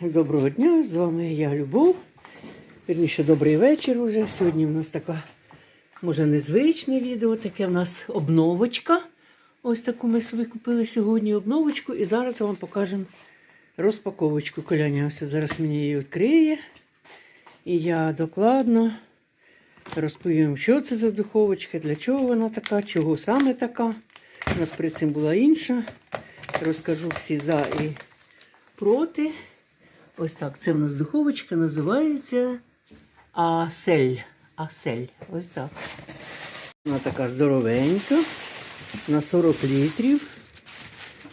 Доброго дня, з вами я Любов. Вірніше, добрий вечір уже. Сьогодні в нас така, може, незвичне відео, таке в нас обновочка. Ось таку ми собі купили сьогодні обновочку. І зараз вам покажемо розпаковочку. Коляня ось зараз мені її відкриє. І я докладно розповім, що це за духовочка, для чого вона така, чого саме така. У нас перед цим була інша. Розкажу всі за і проти. Ось так. Це в нас духовочка називається Асель. Асель. Ось так. Вона така здоровенька. На 40 літрів.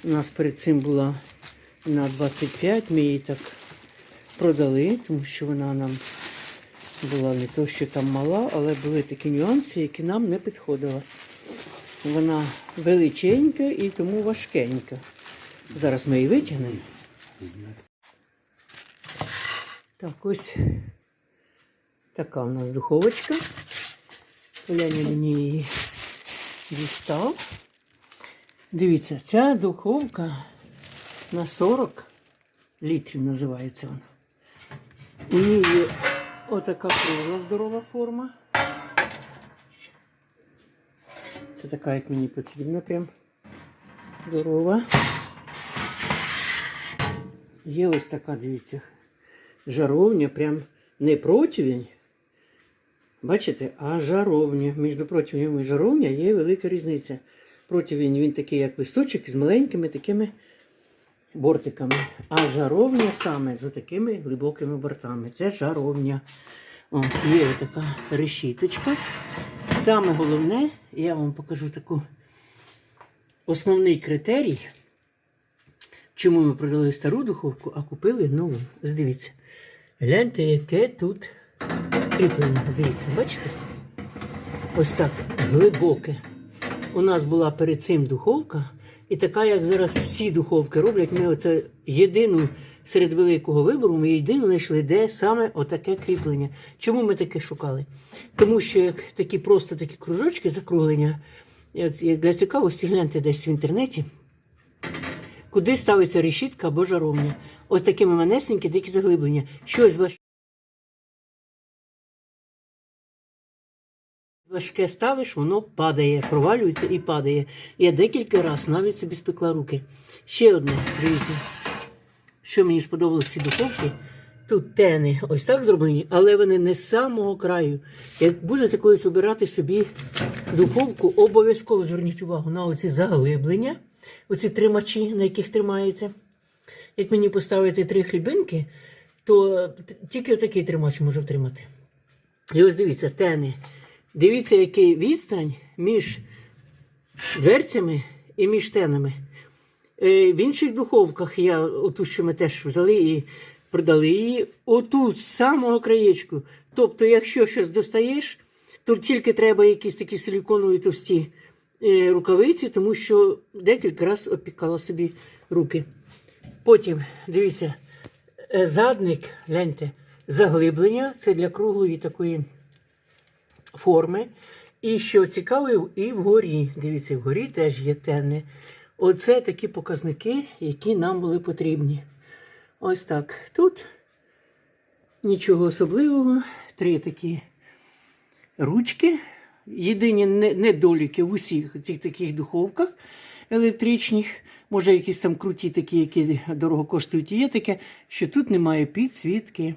У нас перед цим була на 25. Ми її так продали, тому що вона нам була не то, що там мала, але були такі нюанси, які нам не підходили. Вона величенька і тому важкенька. Зараз ми її витягнемо. Так, ось така у нас духовочка. Коляня мені її дістав. Дивіться, ця духовка на 40 літрів називається вона. У ній є отака кругла здорова форма. Це така, як мені потрібна, прям здорова. Є ось така, дивіться, жаровня, прям не противень. Бачите, а жаровня. Між противнем і жаровня є велика різниця. Противень він такий, як листочок, з маленькими такими бортиками. А жаровня саме з такими глибокими бортами. Це жаровня. О, є така решіточка. Саме головне, я вам покажу таку основний критерій. Чому ми продали стару духовку, а купили нову? Ось дивіться. Гляньте, яке тут кріплення. Дивіться, бачите? Ось так глибоке. У нас була перед цим духовка, і така, як зараз всі духовки роблять, ми оце єдину серед великого вибору, ми єдину знайшли, де саме отаке кріплення. Чому ми таке шукали? Тому що як такі просто такі кружочки закруглення, як для цікавості гляньте десь в інтернеті. Куди ставиться решітка або жаровня? Ось такими манесенькі дикі заглиблення. Щось важ... важке ставиш, воно падає, провалюється і падає. Я декілька разів навіть собі спекла руки. Ще одне, дивіться, що мені сподобалось в цій духовці. Тут тени ось так зроблені, але вони не з самого краю. Як будете колись вибирати собі духовку, обов'язково зверніть увагу на оці заглиблення, оці тримачі, на яких тримається. Як мені поставити три хлібинки, то тільки отакий тримач може втримати. І ось дивіться, тени. Дивіться, який відстань між дверцями і між тенами. Е, В інших духовках я, оту, що ми теж взяли і продали її, отут, з самого краєчку. Тобто, якщо щось достаєш, то тільки треба якісь такі силіконові товсті рукавиці, тому що декілька разів опікала собі руки. Потім, дивіться, е, задник, гляньте, заглиблення це для круглої такої форми. І що цікаво, і вгорі. Дивіться, вгорі теж є тени. Оце такі показники, які нам були потрібні. Ось так. Тут нічого особливого. Три такі ручки. Єдині недоліки в усіх цих таких духовках електричних. Може, якісь там круті такі, які дорого коштують, і є таке, що тут немає підсвітки.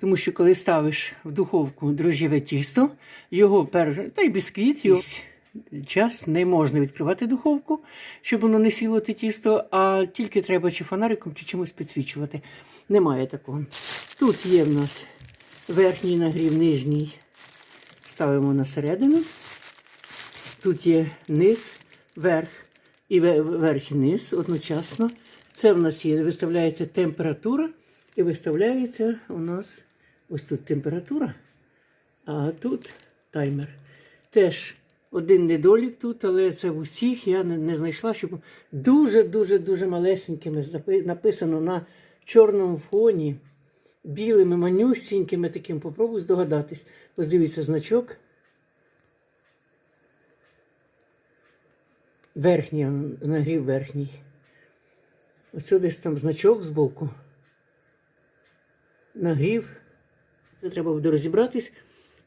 Тому що коли ставиш в духовку дрожжєве тісто, його перш... та й бісквіт, його час не можна відкривати духовку, щоб воно не сіло те тісто, а тільки треба чи фонариком, чи чимось підсвічувати. Немає такого. Тут є в нас верхній нагрів, нижній. Ставимо на середину. Тут є низ, верх і верх і низ одночасно. Це в нас є, виставляється температура і виставляється у нас ось тут температура, а тут таймер. Теж один недолік тут, але це в усіх я не, не знайшла, щоб дуже-дуже дуже малесенькими написано на чорному фоні, білими, манюсінькими таким. Попробуй здогадатись. Ось дивіться значок. Верхній, нагрів верхній. Ось десь там значок збоку. нагрів. Це треба буде розібратись.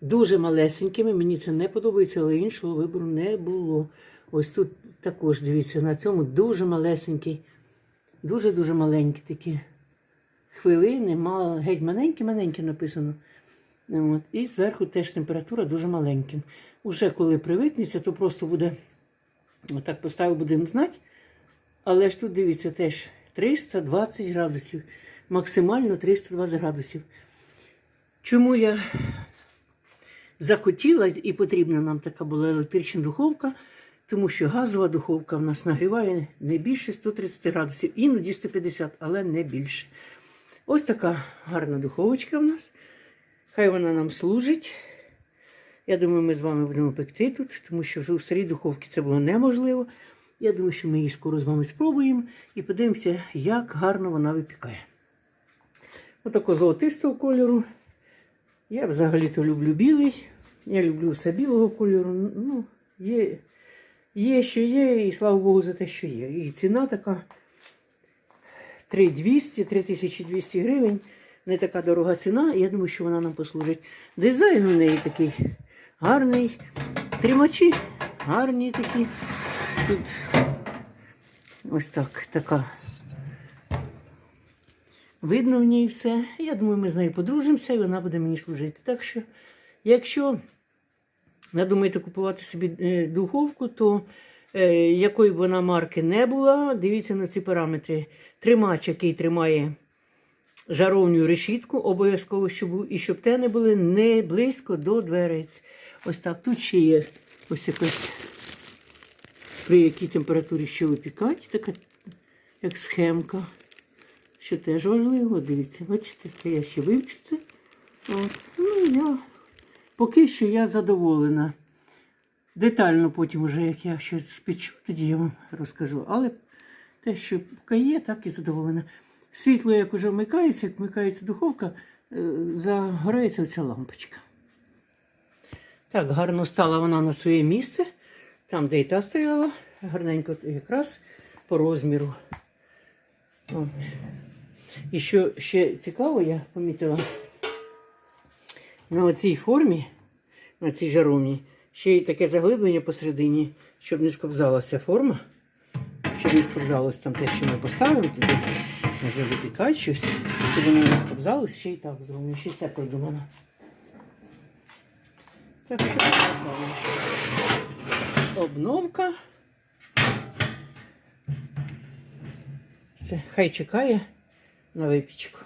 Дуже малесенькими. Мені це не подобається, але іншого вибору не було. Ось тут також дивіться, на цьому дуже малесенький, дуже-дуже маленькі такі хвилини, мал, геть маленькі-маленькі написано. От. І зверху теж температура дуже маленьким. Уже коли привикнеться, то просто буде отак поставив, будемо знати. Але ж тут дивіться теж 320 градусів, максимально 320 градусів. Чому я захотіла і потрібна нам така була електрична духовка, тому що газова духовка в нас нагріває не більше 130 градусів, іноді 150, але не більше. Ось така гарна духовочка в нас. Хай вона нам служить. Я думаю, ми з вами будемо пекти тут, тому що вже у старій духовці це було неможливо. Я думаю, що ми її скоро з вами спробуємо і подивимося, як гарно вона випікає. Отакого золотистого кольору. Я взагалі-то люблю білий. Я люблю все білого кольору. Ну, є, є, що є, і слава Богу за те, що є. І ціна така 3200, 3200 гривень. Не така дорога ціна. Я думаю, що вона нам послужить. Дизайн у неї такий гарний. Тримачі гарні такі. Тут ось так, така. Видно в ній все. Я думаю, ми з нею подружимося і вона буде мені служити. Так що, якщо надумаєте купувати собі е, духовку, то якої б вона марки не була, дивіться на ці параметри. Тримач, який тримає жаровню решітку, обов'язково, щоб і щоб те не були не близько до дверець. Ось так. Тут ще є ось якась при якій температурі що випікати, така як схемка. Що теж важливо, дивіться, бачите, це я ще вивчу це. От. Ну, я поки що я задоволена. Детально потім, вже, як я щось спечу, тоді я вам розкажу. Але те, що поки є, так і задоволена. Світло, як уже вмикається, як вмикається духовка, е, загорається оця лампочка. Так, гарно стала вона на своє місце. Там, де і та стояла, гарненько якраз по розміру. От. І що ще цікаво, я помітила, на цій формі, на цій жаровні, ще й таке заглиблення посередині, щоб не скобзалася форма, щоб не скобзалось там те, що ми поставимо туди, може випікати щось, щоб воно не скобзалось, ще й так зроблено, ще й це придумано. Так що обновка. Все, хай чекає на випічку.